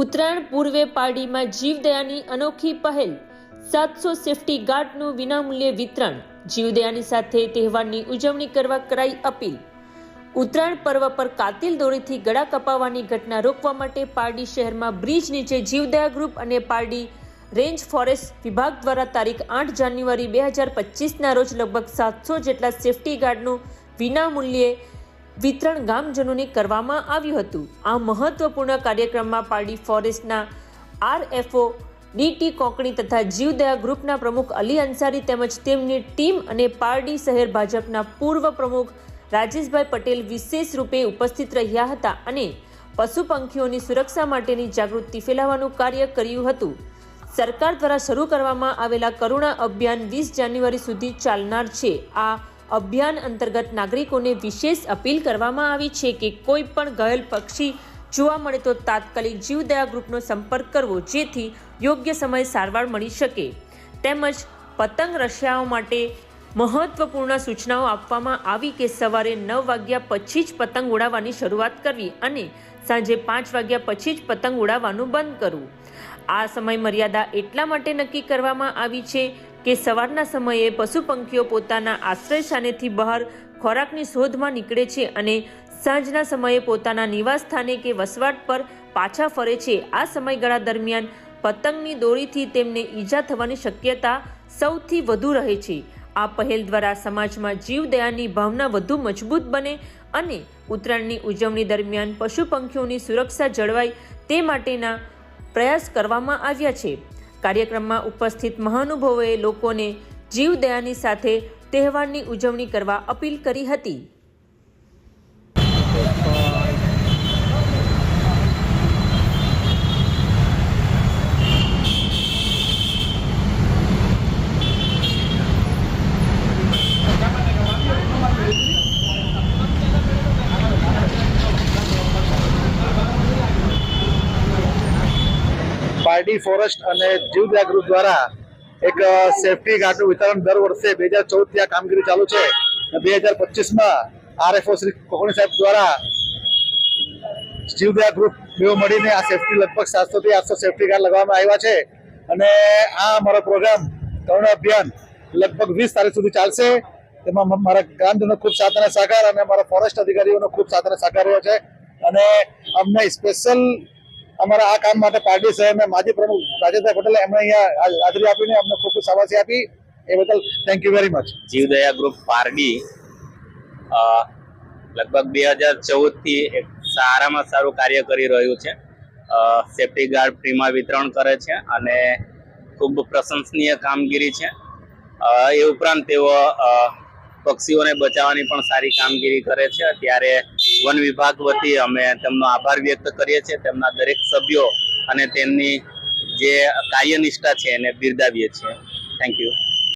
ઉત્તરાયણ પૂર્વે પારડીમાં જીવદયાની અનોખી પહેલ. સાતસો સેફટી ગાર્ડનું વિનામૂલ્યે વિતરણ. જીવદયાની સાથે તહેવારની ઉજવણી કરવા કરાઈ અપીલ. ઉત્તરાયણ પર્વ પર કાતિલ દોરીથી ગળા કપાવવાની ઘટના રોકવા માટે પારડી શહેરમાં બ્રિજ નીચે જીવદયા ગ્રુપ અને પારડી રેન્જ ફોરેસ્ટ વિભાગ દ્વારા તારીખ આઠ જાન્યુઆરી બે હજાર પચીસના રોજ લગભગ સાતસો જેટલા સેફટી ગાર્ડનું વિનામૂલ્યે વિતરણ ગામજનોને કરવામાં આવ્યું હતું. આ મહત્વપૂર્ણ કાર્યક્રમમાં પારડી ફોરેસ્ટના આરએફઓ ડીટી કોંકણી તથા જીવદયા ગ્રુપના પ્રમુખ અલી અંસારી તેમજ તેમની ટીમ અને પારડી શહેર ભાજપના પૂર્વ પ્રમુખ રાજેશભાઈ પટેલ વિશેષ રૂપે ઉપસ્થિત રહ્યા હતા અને પશુ પંખીઓની સુરક્ષા માટેની જાગૃતિ ફેલાવવાનું કાર્ય કર્યું હતું. સરકાર દ્વારા શરૂ કરવામાં આવેલા કરુણા અભિયાન વીસ જાન્યુઆરી સુધી ચાલનાર છે. આ અભિયાન અંતર્ગત નાગરિકોને વિશેષ અપીલ કરવામાં આવી છે કે કોઈ પણ ઘાયલ પક્ષી જોવા મળે તો તાત્કાલિક જીવદયા ગ્રુપનો સંપર્ક કરવો, જેથી યોગ્ય સમયે સારવાર મળી શકે. તેમજ પતંગ રશિયાઓ માટે મહત્વપૂર્ણ સૂચનાઓ આપવામાં આવી કે સવારે નવ વાગ્યા પછી જ પતંગ ઉડાવવાની શરૂઆત કરવી અને સાંજે પાંચ વાગ્યા પછી જ પતંગ ઉડાવવાનું બંધ કરવું. આ સમય મર્યાદા એટલા માટે નક્કી કરવામાં આવી છે કે સવારના સમયે પશુ પંખીઓ પોતાના આશ્રય સ્થાનેથી બહાર ખોરાકની શોધમાં નીકળે છે અને સાંજના સમયે પોતાના નિવાસ સ્થાને કે વસવાટ પર પાછા ફરે છે. આ સમયગાળા દરમિયાન પતંગની દોરીથી તેમને ઈજા થવાની શક્યતા સૌથી વધુ રહે છે. આ પહેલ દ્વારા સમાજમાં જીવદયાની ભાવના વધુ મજબૂત બને અને ઉત્તરાયણની ઉજવણી દરમિયાન પશુ પંખીઓની સુરક્ષા જળવાય તે માટેના પ્રયાસ કરવામાં આવ્યા છે. કાર્યક્રમમાં ઉપસ્થિત મહાનુભાવોએ લોકોને જીવદયાની સાથે તહેવારની ઉજવણી કરવા અપીલ કરી હતી. પારડી ફોરેસ્ટ અને જીવદયા ગ્રુપ દ્વારા એક સેફટી ગાર્ડનું વિતરણ દર વર્ષે બે હજાર ચૌદથી આ કામગીરી ચાલુ છે. બે હજાર પચીસમાં આરએફઓ શ્રી કોકણી સાહેબ દ્વારા જીવદયા ગ્રુપ બેઓ મળીને આ સેફટી લગભગ સાતસો થી આઠસો સેફટી ગાર્ડ લગાવવામાં આવ્યા છે. અને આ અમારો પ્રોગ્રામ કરુણા અભિયાન લગભગ વીસ તારીખ સુધી ચાલશે. તેમાં મારા ગ્રામજનો ખૂબ સાથ અને સહકાર અને મારા ફોરેસ્ટ અધિકારીઓનો ખૂબ સાથ અને સહકાર રહ્યો છે. અને અમને સ્પેશિયલ અમારા આ કામ માટે પાર્ટી સાહેબ માજી પ્રમુખ રાજેશભાઈ પટેલે એમણે અહીંયા હાજ- હાજરી આપીને અમને ખૂબ ખૂબ શાબાશી આપી. એ બદલ thank you very much Jivdaya group Pardi લગભગ બે હજાર ચૌદથી એક સારામાં સારું કાર્ય કરી રહ્યું છે. સેફટી ગાર્ડ ફ્રીમાં વિતરણ કરે છે અને ખૂબ પ્રશંસનીય કામગીરી છે. એ ઉપરાંત તેઓ પક્ષીઓને બચાવવાની પણ સારી કામગીરી કરે છે. ત્યારે વન વિભાગ વતી અમે તેમનો આભાર વ્યક્ત કરીએ છીએ. તેમના દરેક સભ્યો અને તેમની જે કાર્યનિષ્ઠા છે એને બિરદાવીએ છીએ. Thank you